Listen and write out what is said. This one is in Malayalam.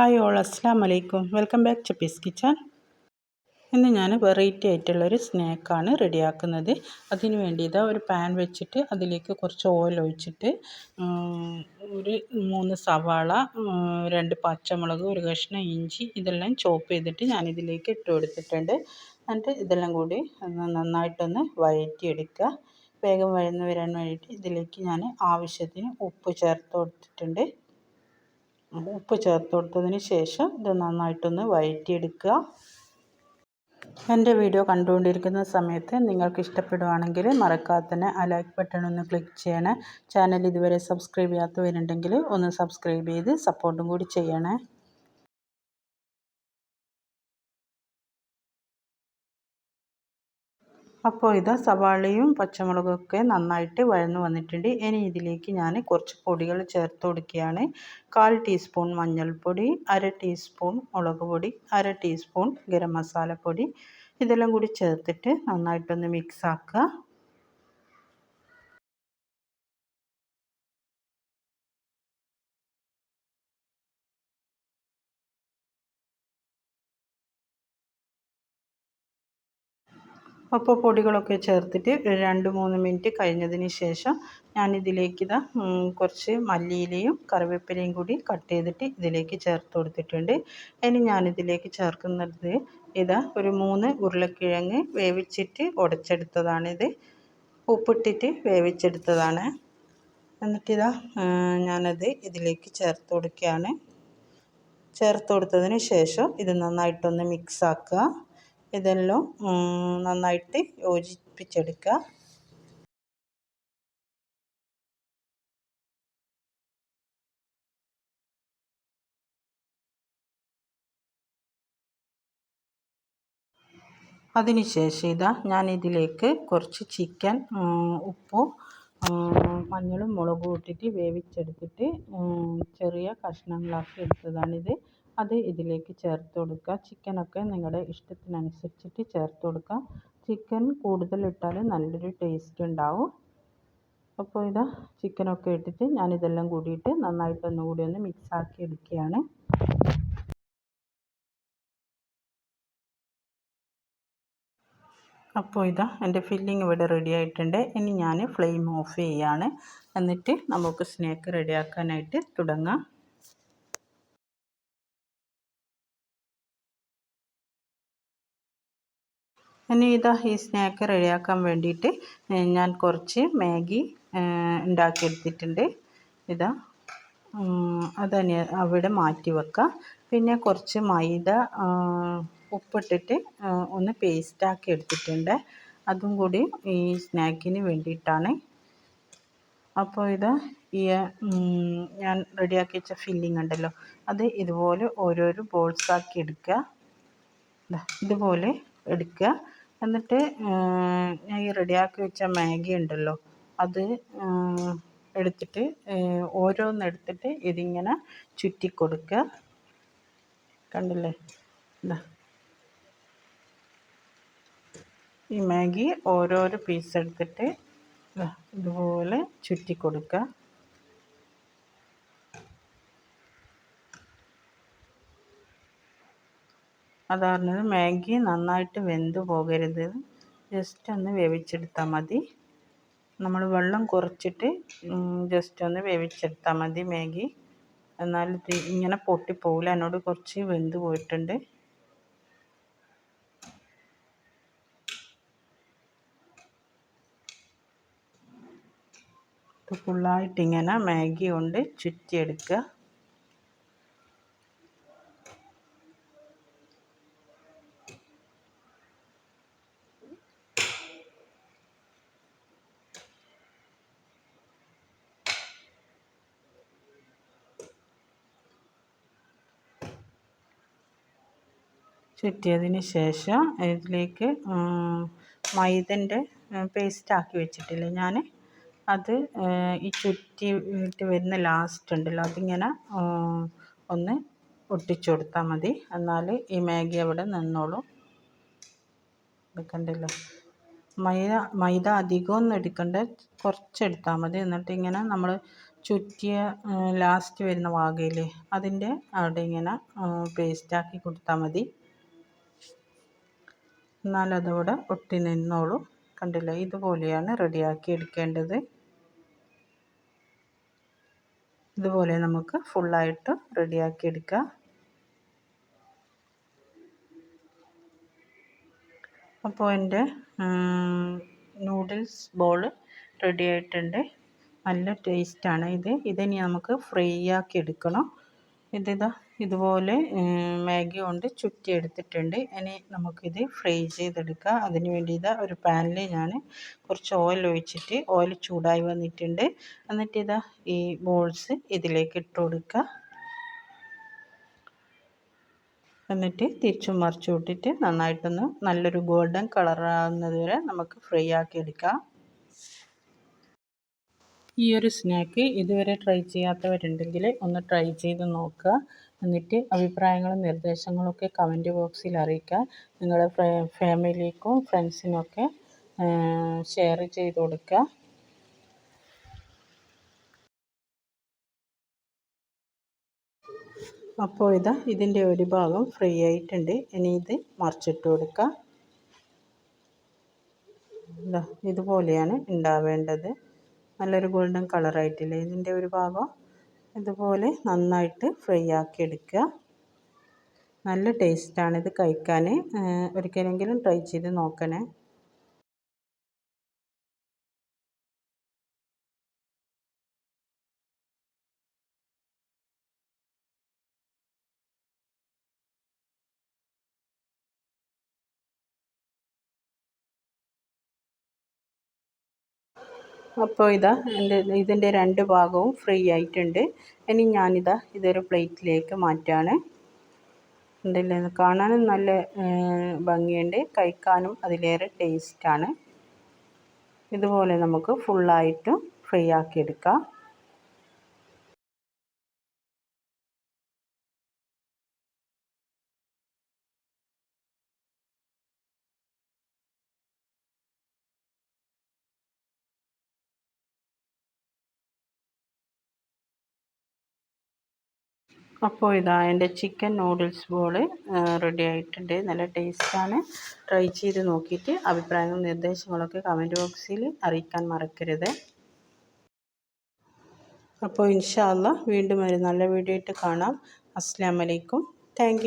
ഹായ് ഓൾ അസ്സാം വലൈക്കും welcome back to peace kitchen. ഇന്ന് ഞാൻ വെറൈറ്റി ആയിട്ടുള്ളൊരു സ്നാക്കാണ് റെഡിയാക്കുന്നത്. അതിന് വേണ്ടി ഇതാ ഒരു പാൻ വെച്ചിട്ട് അതിലേക്ക് കുറച്ച് ഓയിൽ ഒഴിച്ചിട്ട് ഒരു മൂന്ന് സവാള രണ്ട് പച്ചമുളക് ഒരു കഷ്ണം ഇഞ്ചി ഇതെല്ലാം ചോപ്പ് ചെയ്തിട്ട് ഞാൻ ഇതിലേക്ക് ഇട്ട് കൊടുത്തിട്ടുണ്ട്. എന്നിട്ട് ഇതെല്ലാം കൂടി നന്നായിട്ടൊന്ന് വഴറ്റിയെടുക്കുക. വേഗം വഴന്ന് വരാൻ വേണ്ടിയിട്ട് ഇതിലേക്ക് ഞാൻ ആവശ്യത്തിന് ഉപ്പ് ചേർത്ത് കൊടുത്തിട്ടുണ്ട്. ഉപ്പ് ചേർത്ത് കൊടുത്തതിന് ശേഷം ഇത് നന്നായിട്ടൊന്ന് വഴറ്റിയെടുക്കുക. എന്റെ വീഡിയോ കണ്ടുകൊണ്ടിരിക്കുന്ന സമയത്ത് നിങ്ങൾക്ക് ഇഷ്ടപ്പെടുവാണെങ്കിൽ മറക്കാതെ തന്നെ ആ ലൈക്ക് ബട്ടൺ ഒന്ന് ക്ലിക്ക് ചെയ്യണേ. ചാനൽ ഇതുവരെ സബ്സ്ക്രൈബ് ചെയ്യാത്തവരുണ്ടെങ്കിൽ ഒന്ന് സബ്സ്ക്രൈബ് ചെയ്ത് സപ്പോർട്ടും കൂടി ചെയ്യണേ. അപ്പോൾ ഇത് സവാളയും പച്ചമുളകൊക്കെ നന്നായിട്ട് വഴന്നു വന്നിട്ടുണ്ട്. ഇനി ഇതിലേക്ക് ഞാൻ കുറച്ച് പൊടികൾ ചേർത്ത് കൊടുക്കുകയാണ്. കാൽ ടീസ്പൂൺ മഞ്ഞൾപ്പൊടി അര ടീസ്പൂൺ മുളക് പൊടി അര ടീസ്പൂൺ ഗരം മസാലപ്പൊടി. ഇതെല്ലാം കൂടി ചേർത്തിട്ട് നന്നായിട്ടൊന്ന് മിക്സ് അപ്പോൾ പൊടികളൊക്കെ ചേർത്തിട്ട് രണ്ട് മൂന്ന് മിനിറ്റ് കഴിഞ്ഞതിന് ശേഷം ഞാനിതിലേക്ക് ഇതാ കുറച്ച് മല്ലിയിലയും കറിവേപ്പിലയും കൂടി കട്ട് ചെയ്തിട്ട് ഇതിലേക്ക് ചേർത്ത് കൊടുത്തിട്ടുണ്ട്. ഇനി ഞാനിതിലേക്ക് ചേർക്കുന്നത് ഇതാ ഒരു മൂന്ന് ഉരുളക്കിഴങ്ങ് വേവിച്ചിട്ട് ഉടച്ചെടുത്തതാണിത്. ഉപ്പിട്ടിട്ട് വേവിച്ചെടുത്തതാണ്. എന്നിട്ടിതാ ഞാനത് ഇതിലേക്ക് ചേർത്ത് കൊടുക്കുകയാണ്. ചേർത്ത് കൊടുത്തതിന് ശേഷം ഇത് നന്നായിട്ടൊന്ന് മിക്സ് ആക്കുക. ഇതെല്ലാം നന്നായിട്ട് യോജിപ്പിച്ചെടുക്കുക. അതിനുശേഷം ഇതാ ഞാൻ ഇതിലേക്ക് കുറച്ച് ചിക്കൻ ഉപ്പും മഞ്ഞളും മുളകും ഇട്ടിട്ട് വേവിച്ചെടുത്തിട്ട് ചെറിയ കഷ്ണങ്ങളാക്കി എടുത്തതാണിത്. അത് ഇതിലേക്ക് ചേർത്ത് കൊടുക്കുക. ചിക്കനൊക്കെ നിങ്ങളുടെ ഇഷ്ടത്തിനനുസരിച്ചിട്ട് ചേർത്ത് കൊടുക്കുക. ചിക്കൻ കൂടുതൽ ഇട്ടാൽ നല്ലൊരു ടേസ്റ്റ് ഉണ്ടാവും. അപ്പോൾ ഇതാ ചിക്കനൊക്കെ ഇട്ടിട്ട് ഞാനിതെല്ലാം കൂടിയിട്ട് നന്നായിട്ട് ഒന്നുകൂടി ഒന്ന് മിക്സ് ആക്കി എടുക്കുകയാണ്. അപ്പോൾ ഇതാ എന്റെ ഫില്ലിങ് ഇവിടെ റെഡി ആയിട്ടുണ്ട്. ഇനി ഞാൻ ഫ്ലെയിം ഓഫ് ചെയ്യുകയാണ് എന്നിട്ട് നമുക്ക് സ്നാക്ക് റെഡിയാക്കാനായിട്ട് തുടങ്ങാം. ഇനി ഇതാ ഈ സ്നാക്ക് റെഡിയാക്കാൻ വേണ്ടിയിട്ട് ഞാൻ കുറച്ച് മാഗി ഉണ്ടാക്കിയെടുത്തിട്ടുണ്ട്. ഇതാ അതന്നെ അവിടെ മാറ്റി വെക്കാം. പിന്നെ കുറച്ച് മൈദ ഉപ്പിട്ടിട്ട് ഒന്ന് പേസ്റ്റാക്കി എടുത്തിട്ടുണ്ട്. അതും കൂടി ഈ സ്നാക്കിന് വേണ്ടിയിട്ടാണ്. അപ്പോൾ ഇത് ഈ ഞാൻ റെഡിയാക്കി വെച്ച ഫില്ലിംഗ് ഉണ്ടല്ലോ അത് ഇതുപോലെ ഓരോരോ ബോൾസാക്കി എടുക്കുക. ഇതുപോലെ എടുക്കുക. എന്നിട്ട് ഈ റെഡിയാക്കി വെച്ച മാഗി ഉണ്ടല്ലോ അത് എടുത്തിട്ട് ഓരോന്നെടുത്തിട്ട് ഇതിങ്ങനെ ചുറ്റി കൊടുക്കുക കണ്ടില്ലേ? ഇതാ ഈ മാഗി ഓരോരോ പീസ് എടുത്തിട്ട് ഇതുപോലെ ചുറ്റി കൊടുക്കുക അതാണ് മാഗി നന്നായിട്ട് വെന്ത് പോകരുത്. ജസ്റ്റ് ഒന്ന് വേവിച്ചെടുത്താൽ മതി. നമ്മൾ വെള്ളം കുറച്ചിട്ട് ജസ്റ്റ് ഒന്ന് വേവിച്ചെടുത്താൽ മതി മാഗി. എന്നാൽ ഇങ്ങനെ പൊട്ടിപ്പോകില്ല എന്നോട് കുറച്ച് വെന്ത് പോയിട്ടുണ്ട്. ഫുള്ളായിട്ടിങ്ങനെ മാഗി കൊണ്ട് ചുറ്റിയെടുക്കുക. ചുറ്റിയതിന് ശേഷം ഇതിലേക്ക് മൈദന്റെ പേസ്റ്റാക്കി വെച്ചിട്ടില്ലേ ഞാൻ അത് ഈ ചുറ്റിയിട്ട് വരുന്ന ലാസ്റ്റ് ഉണ്ടല്ലോ അതിങ്ങനെ ഒന്ന് ഒട്ടിച്ചു കൊടുത്താൽ മതി. എന്നാൽ ഈ മാഗി അവിടെ നിന്നോളും. എടുക്കണ്ടല്ലോ മൈദ മൈദ അധികമൊന്നും എടുക്കണ്ട. കുറച്ച് എടുത്താൽ മതി. എന്നിട്ട് ഇങ്ങനെ നമ്മൾ ചുറ്റിയ ലാസ്റ്റ് വരുന്ന വാകയിൽ അതിന്റെ അവിടെ ഇങ്ങനെ പേസ്റ്റാക്കി കൊടുത്താൽ മതി. എന്നാലതവിടെ ഒട്ടി നിന്നോളും. കണ്ടില്ലേ? ഇതുപോലെയാണ് റെഡിയാക്കി എടുക്കേണ്ടത്. ഇതുപോലെ നമുക്ക് ഫുള്ളായിട്ട് റെഡിയാക്കി എടുക്കാം. അപ്പോൾ എന്റെ നൂഡിൽസ് ബോൾ റെഡി ആയിട്ടുണ്ട് നല്ല ടേസ്റ്റാണ് ഇത്. ഇതിനി നമുക്ക് ഫ്രൈ ആക്കി എടുക്കണം. ഇതിതാ ഇതുപോലെ മാഗി കൊണ്ട് ചുറ്റി എടുത്തിട്ടുണ്ട് ഇനി നമുക്കിത് ഫ്രൈ ചെയ്തെടുക്കാം. അതിന് വേണ്ടി ഇതാ ഒരു പാനിൽ ഞാൻ കുറച്ച് ഓയിൽ ഒഴിച്ചിട്ട് ഓയിൽ ചൂടായി വന്നിട്ടുണ്ട്. എന്നിട്ട് ഇതാ ഈ ബോൾസ് ഇതിലേക്ക് ഇട്ട് കൊടുക്കുക എന്നിട്ട് തിരിച്ചും മറിച്ചു വിട്ടിട്ട് നന്നായിട്ടൊന്ന് നല്ലൊരു ഗോൾഡൻ കളറാകുന്നത് വരെ നമുക്ക് ഫ്രൈ ആക്കി എടുക്കാം. ഈ ഒരു സ്നാക്ക് ഇതുവരെ ട്രൈ ചെയ്യാത്തവരുണ്ടെങ്കിൽ ഒന്ന് ട്രൈ ചെയ്ത് നോക്കുക. എന്നിട്ട് അഭിപ്രായങ്ങളും നിർദ്ദേശങ്ങളൊക്കെ കമന്റ് ബോക്സിൽ അറിയിക്കുക. നിങ്ങളുടെ ഫാമിലിക്കും ഫ്രണ്ട്സിനൊക്കെ ഷെയർ ചെയ്ത് കൊടുക്കുക. അപ്പോൾ ഇതാ ഇതിന്റെ ഒരു ഭാഗം ഫ്രീ ആയിട്ടുണ്ട്. ഇനി ഇത് മറിച്ചിട്ട് കൊടുക്കുക. ഇതാ ഇതുപോലെയാണ് ഉണ്ടാവേണ്ടത്. നല്ലൊരു ഗോൾഡൻ കളറായിട്ടില്ലേ? ഇതിന്റെ ഒരു ഭാഗം ഇതുപോലെ നന്നായിട്ട് ഫ്രൈ ആക്കി എടുക്കുക. നല്ല ടേസ്റ്റാണ് ഇത് കഴിക്കാൻ ഒരിക്കലെങ്കിലും ട്രൈ ചെയ്ത് നോക്കണേ. അപ്പോൾ ഇതാ എന്റെ ഇതിന്റെ രണ്ട് ഭാഗവും ഫ്രീ ആയിട്ടുണ്ട്. ഇനി ഞാനിതാ ഇതൊരു പ്ലേറ്റിലേക്ക് മാറ്റാണ്. ഉണ്ടല്ലേ? കാണാനും നല്ല ഭംഗിയുണ്ട്. കഴിക്കാനും അതിലേറെ ടേസ്റ്റാണ്. ഇതുപോലെ നമുക്ക് ഫുള്ളായിട്ടും ഫ്രൈ ആക്കിയെടുക്കാം അപ്പോൾ ഇതാ എന്റെ ചിക്കൻ നൂഡിൽസ് ബോൾ റെഡി ആയിട്ടുണ്ട്. നല്ല ടേസ്റ്റാണ് ട്രൈ ചെയ്ത് നോക്കിയിട്ട് അഭിപ്രായങ്ങളും നിർദ്ദേശങ്ങളൊക്കെ കമന്റ് ബോക്സിൽ അറിയിക്കാൻ മറക്കരുത്. അപ്പോൾ ഇൻഷാല്ല വീണ്ടും ഒരു നല്ല വീഡിയോ ആയിട്ട് കാണാം. അസ്സാം വലൈക്കും താങ്ക്